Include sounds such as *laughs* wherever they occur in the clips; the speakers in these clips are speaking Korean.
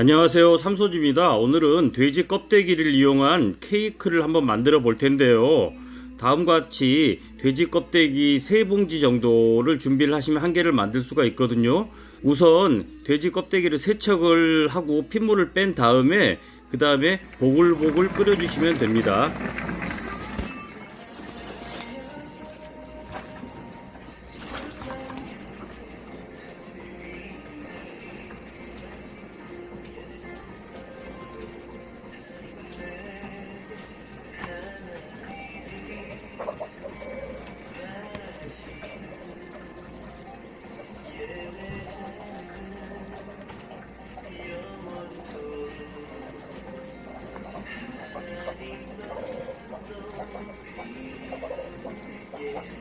안녕하세요. 삼소집입니다. 오늘은 돼지 껍데기를 이용한 케이크를 한번 만들어 볼 텐데요. 다음과 같이 돼지 껍데기 세 봉지 정도를 준비를 하시면 한 개를 만들 수가 있거든요. 우선 돼지 껍데기를 세척을 하고 핏물을 뺀 다음에 그 다음에 보글보글 끓여 주시면 됩니다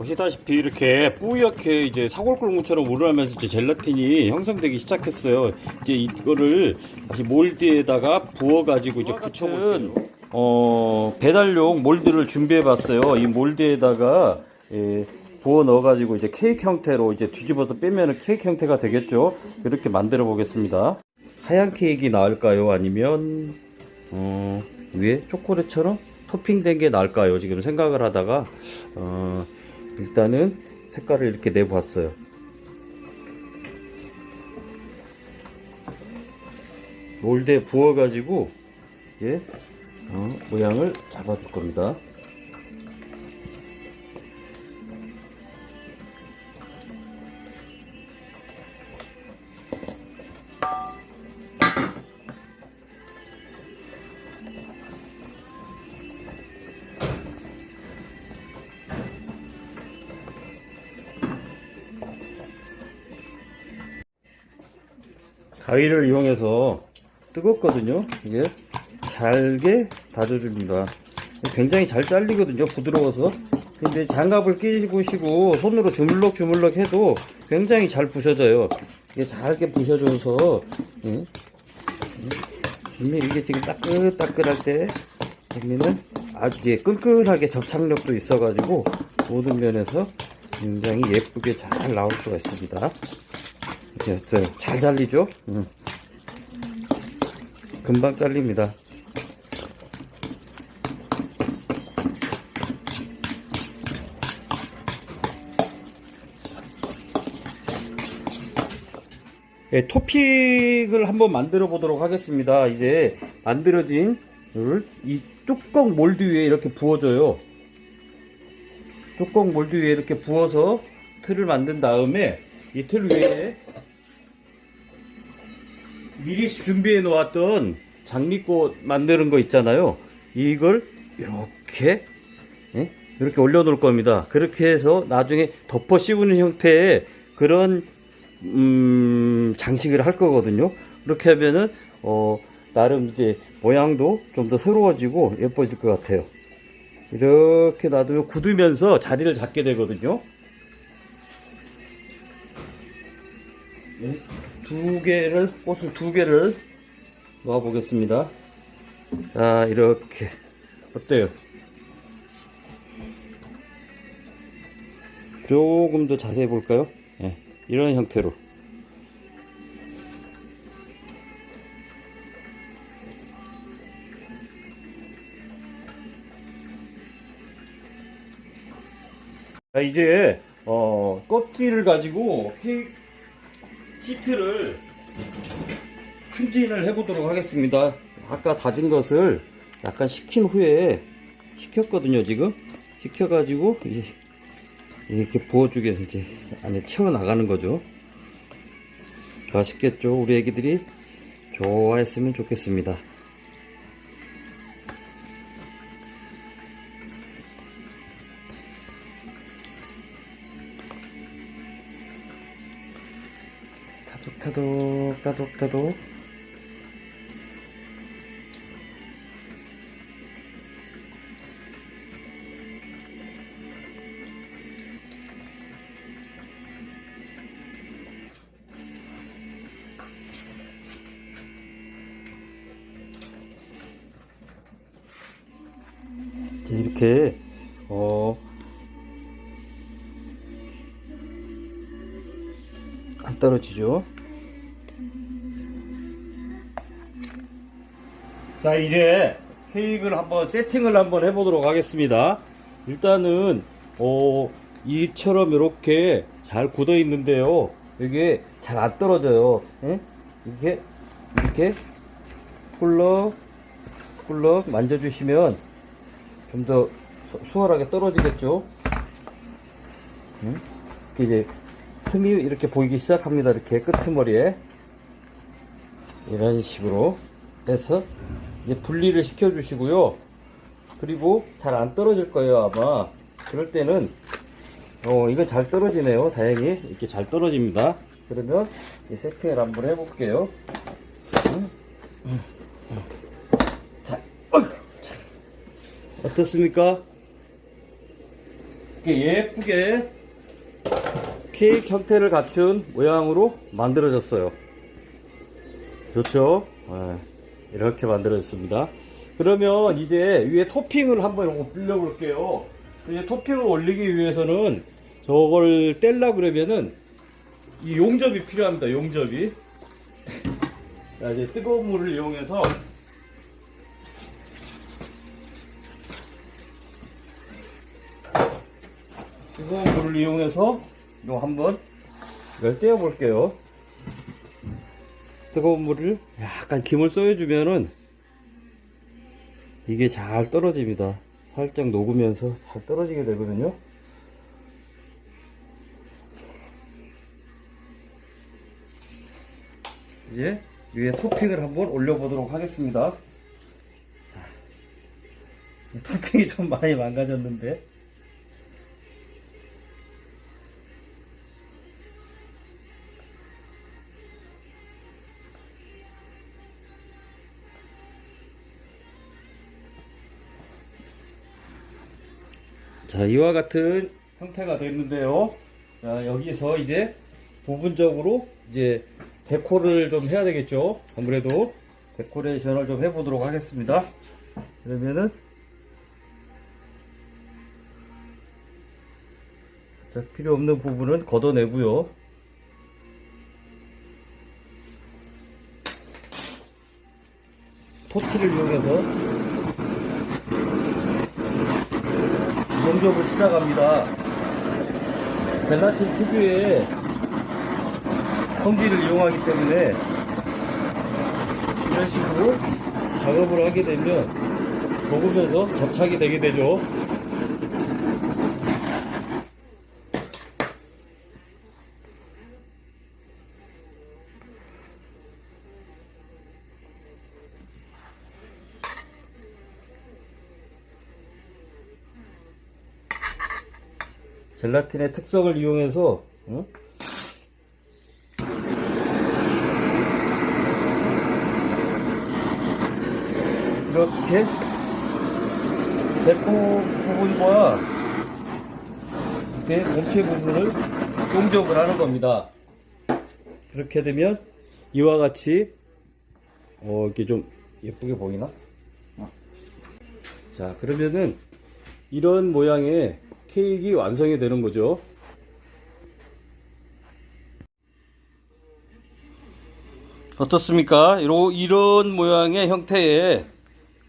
보시다시피 이렇게 뿌옇게 이제 사골골무처럼 우러나면서 이제 젤라틴이 형성되기 시작했어요. 이제 이거를 다시 몰드에다가 부어가지고 이제 붙여볼 어, 배달용 몰드를 준비해봤어요. 이 몰드에다가 예, 부어 넣어가지고 이제 케이크 형태로 이제 뒤집어서 빼면은 케이크 형태가 되겠죠. 이렇게 만들어 보겠습니다. 하얀 케이크 나을까요? 아니면 어, 위에 초콜릿처럼 토핑된 게 나을까요? 지금 생각을 하다가 어, 일단은 색깔을 이렇게 내보았어요. 몰드에 부어가지고 이제 어, 모양을 잡아줄 겁니다. 가위를 이용해서 뜨겁거든요. 이게 잘게 다져줍니다. 굉장히 잘 잘리거든요. 부드러워서. 근데 장갑을 끼시고 손으로 주물럭 주물럭 해도 굉장히 잘 부셔져요. 이게 잘게 부셔져서 예. 예. 이게 지금 따끈따끈할 때 보면은 아주 예, 끈끈하게 접착력도 있어가지고 모든 면에서 굉장히 예쁘게 잘 나올 수가 있습니다. 이렇게 어때요? 잘 잘리죠? 응. 금방 잘립니다. 예, 토픽을 한번 만들어 보도록 하겠습니다. 이제 만들어진 이 뚜껑 몰드 위에 이렇게 부어줘요. 뚜껑 몰드 위에 이렇게 부어서 틀을 만든 다음에 이 틀 위에 미리 준비해 놓았던 장미꽃 만드는 거 있잖아요. 이걸 이렇게 예? 이렇게 올려 놓을 겁니다. 그렇게 해서 나중에 덮어 씌우는 형태의 그런 음, 장식을 할 거거든요. 그렇게 하면은 어, 나름 이제 모양도 좀 더 새로워지고 예뻐질 것 같아요. 이렇게 놔두면 굳으면서 자리를 잡게 되거든요. 두 개를 꽃을 두 개를 놓아 보겠습니다. 자 이렇게 어때요? 조금 더 자세히 볼까요? 네, 이런 형태로 자 이제 어, 껍질을 가지고 케이크 시트를 추진을 해보도록 하겠습니다. 아까 다진 것을 약간 식힌 후에 식혔거든요, 지금. 식혀가지고, 이렇게 부어주게 이제 안에 채워 나가는 거죠. 맛있겠죠? 우리 애기들이 좋아했으면 좋겠습니다. 타독 타독 타독. 타독 이렇게 안 떨어지죠. 자 이제 케이크를 한번 세팅을 한번 해보도록 하겠습니다. 일단은 어, 이처럼 이렇게 잘 굳어 있는데요. 이게 잘 안 떨어져요. 예? 이렇게 이렇게 꿀럭 꿀럭 만져주시면 좀 더 수월하게 떨어지겠죠. 응? 이렇게 이제 틈이 이렇게 보이기 시작합니다. 이렇게 끄트머리에 이런 식으로 해서 이제 분리를 시켜 주시고요. 그리고 잘 안 떨어질 거예요 아마. 그럴 때는 어 이건 잘 떨어지네요. 다행히 이렇게 잘 떨어집니다. 그러면 이 세팅을 한번 해볼게요. 어휴, 자. 어떻습니까? 이렇게 예쁘게 케이크 형태를 갖춘 모양으로 만들어졌어요. 좋죠? 네, 이렇게 만들어졌습니다. 그러면 이제 위에 토핑을 한번 이거 빌려볼게요. 이제 토핑을 올리기 위해서는 저걸 뗄라 그러면은 이 용접이 필요합니다. 용접이. *laughs* 자, 이제 뜨거운 물을 이용해서 뜨거운 물을 이용해서 이거 한번 떼어 볼게요. 뜨거운 물을 약간 김을 쏘여주면은 이게 잘 떨어집니다. 살짝 녹으면서 잘 떨어지게 되거든요. 이제 위에 토핑을 한번 올려보도록 하겠습니다. 자, 토핑이 좀 많이 망가졌는데. 자, 이와 같은 형태가 됐는데요. 자, 여기서 이제 부분적으로 이제 데코를 좀 해야 되겠죠. 아무래도 데코레이션을 좀 해보도록 하겠습니다. 그러면은 자, 필요 없는 부분은 걷어내고요. 토치를 이용해서 용접을 시작합니다. 젤라틴 특유의 성질을 이용하기 때문에 이런 식으로 작업을 하게 되면 녹으면서 접착이 되게 되죠. 젤라틴의 특성을 이용해서 어? 이렇게 대포 부분과 이렇게 몸체 부분을 용접을 하는 겁니다. 그렇게 되면 이와 같이 어, 이렇게 좀 예쁘게 보이나? 자 그러면은 이런 모양의 케이크 완성이 되는 거죠. 어떻습니까? 이런, 모양의 형태의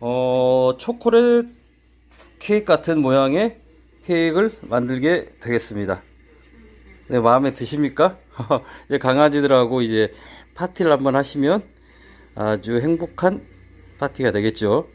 어, 초콜릿 케이크 같은 모양의 케이크를 만들게 되겠습니다. 네, 마음에 드십니까? *laughs* 이제 강아지들하고 이제 파티를 한번 하시면 아주 행복한 파티가 되겠죠.